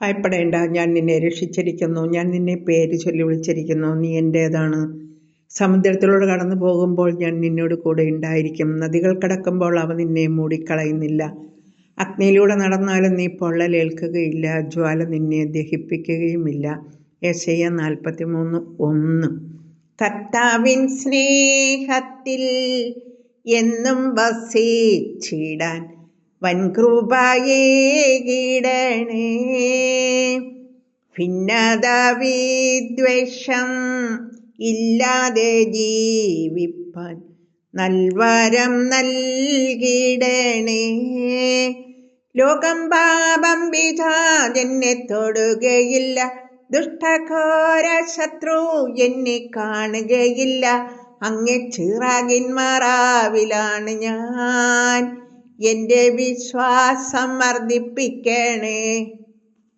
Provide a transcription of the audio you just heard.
ഭയപ്പെടേണ്ട. ഞാൻ നിന്നെ രക്ഷിച്ചിരിക്കുന്നു. ഞാൻ നിന്നെ പേര് ചൊല്ലി വിളിച്ചിരിക്കുന്നു. നീ എന്റേതാണ് സമുദ്രത്തിലൂടെ കടന്നു പോകുമ്പോൾ ഞാൻ നിന്നോട് കൂടെ ഉണ്ടായിരിക്കും. നദികൾ കടക്കുമ്പോൾ അവ നിന്നെ മൂടിക്കളയുന്നില്ല. അഗ്നിയിലൂടെ നടന്നാലും നീ പൊള്ളലേൽക്കുകയില്ല ജ്വാല നിന്നെ ദഹിപ്പിക്കുകയുമില്ല. യശയ നാൽപ്പത്തി മൂന്ന് ഒന്ന്. കർത്താവിൻ സ്നേഹത്തിൽ എന്നും വസിച്ചിടാൻ വൻകൃപയേ കീടണേ. ഭിന്നത വിദ്വേഷം ഇല്ലാതെ ജീവിപ്പാൻ നൽവരം നൽകിടണേ. ലോകം പാപം വിധാതെന്നെ തൊടുകയില്ല. ദുഷ്ടഘോര ശത്രു എന്നെ കാണുകയില്ല. അങ്ങെ ചിറാകിൻ മറാവിലാണ് ഞാൻ. എന്റെ വിശ്വാസം വർദ്ധിപ്പിക്കണേ